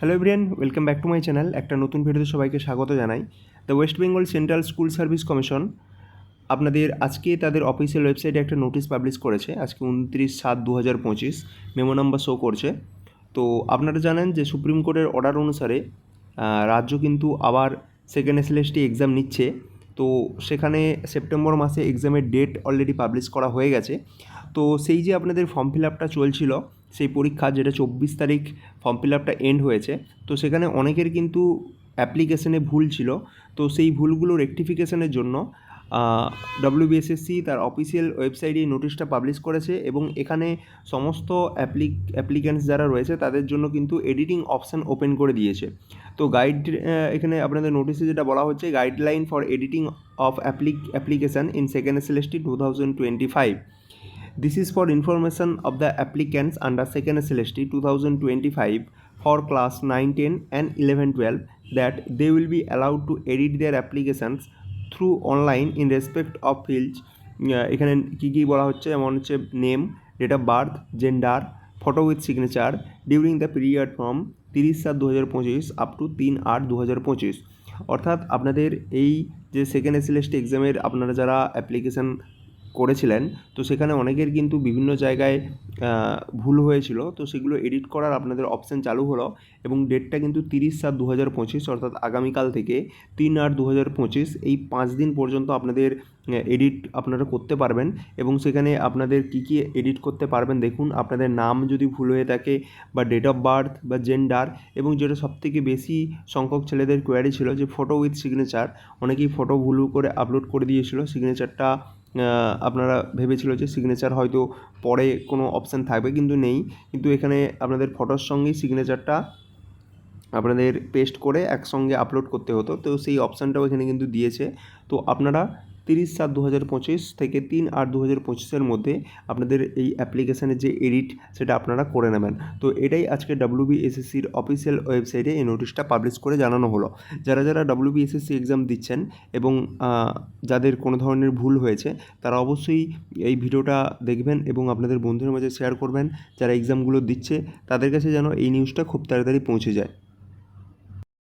Hello everyone welcome back to my channel একটা নতুন ভিডিওতে সবাইকে স্বাগত জানাই। The West Bengal central school service commission আপনাদের আজকে তাদের অফিসিয়াল ওয়েবসাইটে একটা নোটিশ পাবলিশ করেছে। আজকে উনত্রিশ সাত দু হাজার পঁচিশ মেমো নাম্বার শো করছে। তো আপনারা জানেন যে সুপ্রিম কোর্টের অর্ডার অনুসারে রাজ্য কিন্তু আবার সেকেন্ড এসএলএসটি এক্সাম নিচ্ছে। তো সেখানে সেপ্টেম্বর মাসে এক্সামের ডেট অলরেডি পাবলিশ করা হয়ে গেছে। তো সেই যে আপনাদের ফর্ম ফিল আপটা চলছিল, সেই পরীক্ষা যেটা চব্বিশ তারিখ ফর্ম ফিল আপটা এন্ড হয়েছে, তো সেখানে অনেকের কিন্তু অ্যাপ্লিকেশনে ভুল ছিল। তো সেই ভুলগুলো রেকটিফিকেশনের জন্য ডব্লিউবিএসএসসি তার অফিসিয়াল ওয়েবসাইটে নোটিশটা পাবলিশ করেছে এবং এখানে সমস্ত অ্যাপ্লিক অ্যাপ্লিক্যান্টস যারা রয়েছে তাদের জন্য কিন্তু এডিটিং অপশান ওপেন করে দিয়েছে। তো গাইড এখানে আপনাদের নোটিশে যেটা বলা হচ্ছে guideline for editing of applic application in second SLST two thousand twenty five This is for information of the applicants under second SLST 2025 for class 9, 10 and 11, 12 that they will be allowed to edit their applications through online in respect of fields এখানে কী কী বলা হচ্ছে? যেমন হচ্ছে name date of birth gender photo with signature during the period from তিরিশ সাত দু হাজার পঁচিশ আপ টু তিন আট দু হাজার পঁচিশ। অর্থাৎ আপনাদের এই যে সেকেন্ড এসিলেস্ট এক্সামের আপনারা যারা অ্যাপ্লিকেশান করেছিলেন, তো সেখানে অনেকের কিন্তু বিভিন্ন জায়গায় ভুল হয়েছিল। তো সেগুলো এডিট করার আপনাদের অপশান চালু হলো এবং ডেটটা কিন্তু তিরিশ সাত দু হাজার পঁচিশ, অর্থাৎ আগামীকাল থেকে তিন আট দু হাজার পঁচিশ, এই পাঁচ দিন পর্যন্ত আপনাদের এডিট আপনারা করতে পারবেন এবং সেখানে আপনাদের কী কী এডিট করতে পারবেন দেখুন। আপনাদের নাম যদি ভুল হয়ে থাকে বা ডেট অফ বার্থ বা জেন্ডার এবং যেটা সবথেকে বেশি সংখ্যক ছেলেদের কোয়ারি ছিল যে ফটো উইথ সিগনেচার অনেকেই ফটো ভুল করে আপলোড করে দিয়েছিল সিগনেচারটা আপনারা ভেবেছিল যে সিগনেচার হয়তো পরে কোনো অপশান থাকবে, কিন্তু নেই। কিন্তু এখানে আপনাদের ফটোর সঙ্গেই সিগনেচারটা আপনাদের পেস্ট করে একসঙ্গে আপলোড করতে হতো। তো সেই অপশানটাও এখানে কিন্তু দিয়েছে। তো আপনারা তিরিশ সাত দু হাজার পঁচিশ থেকে তিন আট দু হাজার পঁচিশের মধ্যে আপনাদের এই অ্যাপ্লিকেশানের যে এডিট সেটা আপনারা করে নেবেন। তো এটাই আজকে ডাব্লিউবিএসএসসির অফিসিয়াল ওয়েবসাইটে এই নোটিশটা পাবলিশ করে জানানো হলো। যারা যারা ডাব্লিউবিএসএসসি এক্সাম দিচ্ছেন এবং যাদের কোনো ধরনের ভুল হয়েছে, তারা অবশ্যই এই ভিডিওটা দেখবেন এবং আপনাদের বন্ধুদের মাঝে শেয়ার করবেন। যারা এক্সামগুলো দিচ্ছে, তাদের কাছে যেন এই নিউজটা খুব তাড়াতাড়ি পৌঁছে যায়।